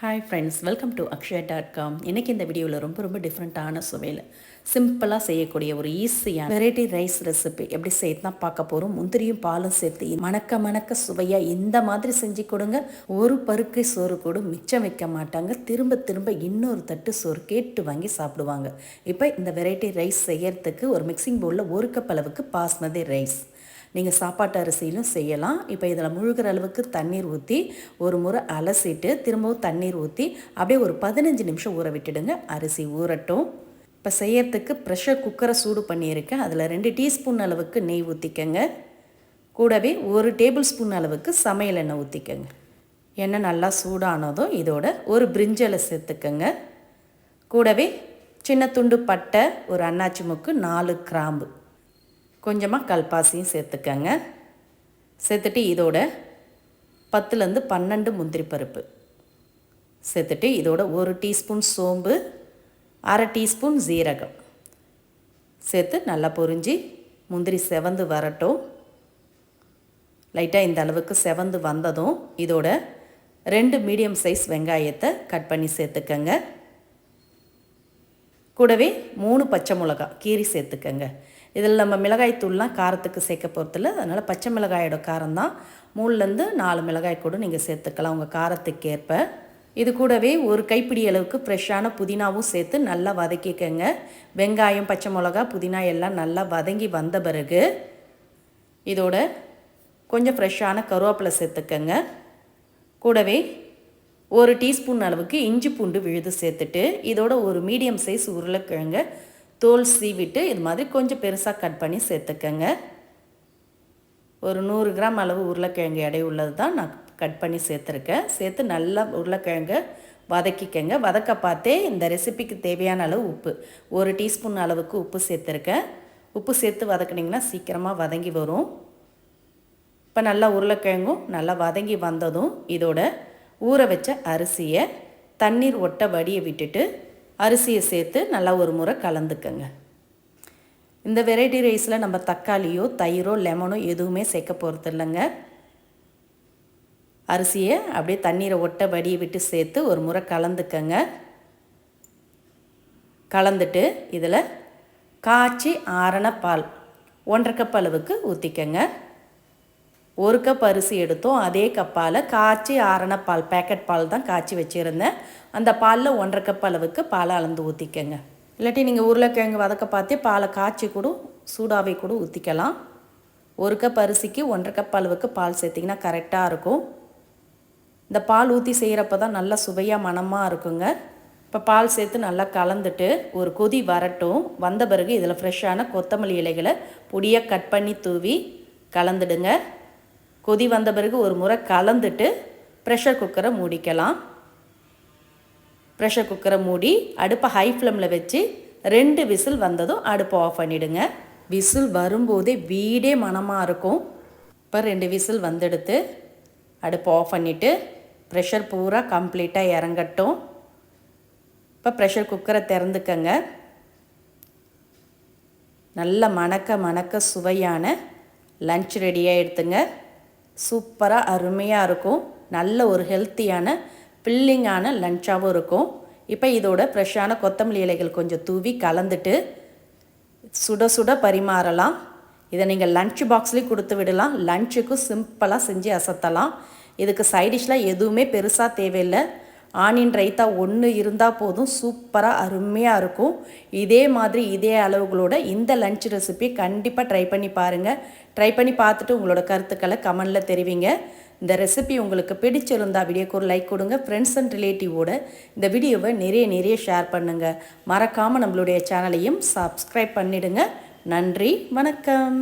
Hi friends welcome to Akshaya dot com இன்றைக்கி இந்த வீடியோவில் ரொம்ப ரொம்ப டிஃப்ரெண்ட்டான சுவையில் சிம்பிளாக செய்யக்கூடிய ஒரு ஈஸியான வெரைட்டி ரைஸ் ரெசிபி எப்படி செய்ய தான் பார்க்க போகிறோம் முந்திரியும் பாலும் சேர்த்து மணக்க மணக்க சுவையாக இந்த மாதிரி செஞ்சு கொடுங்க. ஒரு பருக்கை சோறு கூட மிச்சம் வைக்க மாட்டாங்க. திரும்ப திரும்ப இன்னொரு தட்டு சோறு கேட்டு வாங்கி சாப்பிடுவாங்க. இப்போ இந்த வெரைட்டி ரைஸ் செய்யறதுக்கு ஒரு மிக்சிங் பவுலில் ஒரு கப் அளவுக்கு பாஸ்மதி ரைஸ் நீங்கள் சாப்பாட்டு அரிசியிலும் செய்யலாம். இப்போ இதில் முழுகிற அளவுக்கு தண்ணீர் ஊற்றி ஒரு முறை அலசிட்டு திரும்பவும் தண்ணீர் ஊற்றி அப்படியே ஒரு பதினஞ்சு நிமிஷம் ஊற விட்டுடுங்க. அரிசி ஊறட்டும். இப்போ செய்யறதுக்கு ப்ரெஷர் குக்கரை சூடு பண்ணியிருக்கேன். அதில் ரெண்டு டீஸ்பூன் அளவுக்கு நெய் ஊற்றிக்கங்க கூடவே ஒரு டேபிள் ஸ்பூன் அளவுக்கு சமையல் எண்ணெய் ஊற்றிக்கங்க எண்ணெய் நல்லா சூடானதும் இதோட ஒரு பிரிஞ்சலை சேர்த்துக்கங்க. கூடவே சின்ன துண்டு பட்டை ஒரு அன்னாச்சி முக்கு நாலு கிராம்பு. கொஞ்சமாக கல்பாசியும் சேர்த்துக்கங்க. சேர்த்துட்டு இதோட பத்துலேருந்து பன்னெண்டு முந்திரி பருப்பு. சேர்த்துட்டு இதோட ஒரு டீஸ்பூன் சோம்பு அரை டீஸ்பூன் ஜீரகம் சேர்த்து நல்லா பொரிஞ்சு முந்திரி செவந்து வரட்டும். லைட்டாக இந்த அளவுக்கு செவந்து வந்ததும் இதோட ரெண்டு மீடியம் சைஸ் வெங்காயத்தை கட் பண்ணி சேர்த்துக்கங்க. கூடவே மூணு பச்சை மிளகா கீரி சேர்த்துக்கங்க. இதில் நம்ம மிளகாய் தூள்லாம் காரத்துக்கு சேர்க்க போகிறதில்ல அதனால் பச்சை மிளகாயோட காரம் தான் மூணுலேருந்து நாலு மிளகாய் கூட நீங்கள் சேர்த்துக்கலாம். உங்கள் காரத்துக்கு ஏற்ப. இது கூடவே ஒரு கைப்பிடி அளவுக்கு ஃப்ரெஷ்ஷான புதினாவும் சேர்த்து நல்லா வதக்கிக்கங்க. வெங்காயம் பச்சை மிளகா புதினா எல்லாம் நல்லா வதங்கி வந்த பிறகு இதோட கொஞ்சம் ஃப்ரெஷ்ஷான கருவேப்பிலை சேர்த்துக்கங்க. கூடவே ஒரு டீஸ்பூன் அளவுக்கு இஞ்சி பூண்டு விழுது சேர்த்துட்டு இதோட ஒரு மீடியம் சைஸ் உருளைக்கிழங்க தோல் சீவிட்டு இது மாதிரி கொஞ்சம் பெருசாக கட் பண்ணி சேர்த்துக்கங்க. ஒரு நூறு கிராம் அளவு உருளைக்கிழங்கு எடை உள்ளது தான் நான் கட் பண்ணி சேர்த்துருக்கேன். சேர்த்து நல்லா உருளைக்கிழங்க வதக்கிக்கங்க. வதக்க பார்த்தே இந்த ரெசிபிக்கு தேவையான அளவு உப்பு. ஒரு டீஸ்பூன் அளவுக்கு உப்பு சேர்த்துருக்கேன். உப்பு சேர்த்து வதக்குனிங்கன்னா சீக்கிரமாக வதங்கி வரும். இப்போ நல்லா உருளைக்கிழங்கும் நல்லா வதங்கி வந்ததும் இதோட ஊற வச்ச அரிசியை தண்ணீர் ஒட்ட வடியை விட்டுட்டு அரிசியை சேர்த்து நல்லா ஒரு முறை கலந்துக்கங்க. இந்த வெரைட்டி ரைஸில் நம்ம தக்காளியோ தயிரோ லெமனோ எதுவுமே சேர்க்க போகிறது இல்லைங்க அரிசியை அப்படியே தண்ணீரை ஒட்ட வடியை விட்டு சேர்த்து ஒரு முறை கலந்துக்கங்க. கலந்துட்டு இதில் காய்ச்சி ஆரண பால் ஒன்றரை கப் அளவுக்கு ஊற்றிக்கங்க ஒரு கப் அரிசி எடுத்தோம். அதே கப்பால் காய்ச்சி ஆரண பால் பேக்கெட் பால் தான் காய்ச்சி வச்சுருந்தேன். அந்த பாலில் ஒன்றரை கப் அளவுக்கு பாலை அளந்து ஊற்றிக்கங்க இல்லாட்டி நீங்கள் உருளைக்கிழங்கு வதக்க பார்த்தே பாலை காய்ச்சி கூட சூடாவே கூட ஊற்றிக்கலாம் ஒரு கப் அரிசிக்கு ஒன்றரை கப் அளவுக்கு பால் சேர்த்திங்கன்னா கரெக்டாக இருக்கும். இந்த பால் ஊற்றி செய்கிறப்ப தான் நல்லா சுவையாக மனமாக இருக்குங்க. இப்போ பால் சேர்த்து நல்லா கலந்துட்டு ஒரு கொதி வரட்டும். வந்த பிறகு இதில் ஃப்ரெஷ்ஷான கொத்தமல்லி இலைகளை பொடியாக கட் பண்ணி தூவி கலந்துடுங்க. கொதி வந்த பிறகு ஒரு முறை கலந்துட்டு ப்ரெஷர் குக்கரை மூடிக்கலாம். ப்ரெஷர் குக்கரை மூடி அடுப்பை ஹை ஃப்ளேமில் வச்சு ரெண்டு விசில் வந்ததும் அடுப்பை ஆஃப் பண்ணிவிடுங்க விசில் வரும்போதே வீடே மனமாக இருக்கும். இப்போ ரெண்டு விசில் வந்தெடுத்து அடுப்பை ஆஃப் பண்ணிவிட்டு ப்ரெஷர் பூரா கம்ப்ளீட்டாக இறங்கட்டும். இப்போ ப்ரெஷர் குக்கரை திறந்துக்கங்க. நல்ல மணக்க மணக்க சுவையான லன்ச் ரெடியாக எடுத்துங்க. சூப்பராக அருமையாக இருக்கும். நல்ல ஒரு ஹெல்த்தியான பில்லிங்கான லஞ்சாகவும் இருக்கும். இப்போ இதோட ஃப்ரெஷ்ஷான கொத்தமல்லி இலைகள் கொஞ்சம் தூவி கலந்துட்டு சுட சுட பரிமாறலாம். இதை நீங்கள் லன்ச் பாக்ஸ்லேயும் கொடுத்து விடலாம். லஞ்சுக்கும் சிம்பிளாக செஞ்சு அசத்தலாம். இதுக்கு சைடிஷ்லாம் எதுவுமே பெருசாக தேவையில்லை. ஆனியன் ரைத்தா ஒன்று இருந்தால் போதும் சூப்பராக அருமையாக இருக்கும். இதே மாதிரி இதே அளவுகளோட இந்த லன்ச் ரெசிபி கண்டிப்பாக ட்ரை பண்ணி பாருங்கள் ட்ரை பண்ணி பார்த்துட்டு உங்களோட கருத்துக்களை கமெண்டில் தெரிவிங்க. இந்த ரெசிபி உங்களுக்கு பிடிச்சிருந்தா வீடியோக்கு ஒரு லைக் கொடுங்க. ஃப்ரெண்ட்ஸ் அண்ட் ரிலேட்டிவோட இந்த வீடியோவை நிறைய நிறைய ஷேர் பண்ணுங்கள் மறக்காமல் நம்மளுடைய சேனலையும் சப்ஸ்கிரைப் பண்ணிவிடுங்க நன்றி வணக்கம்.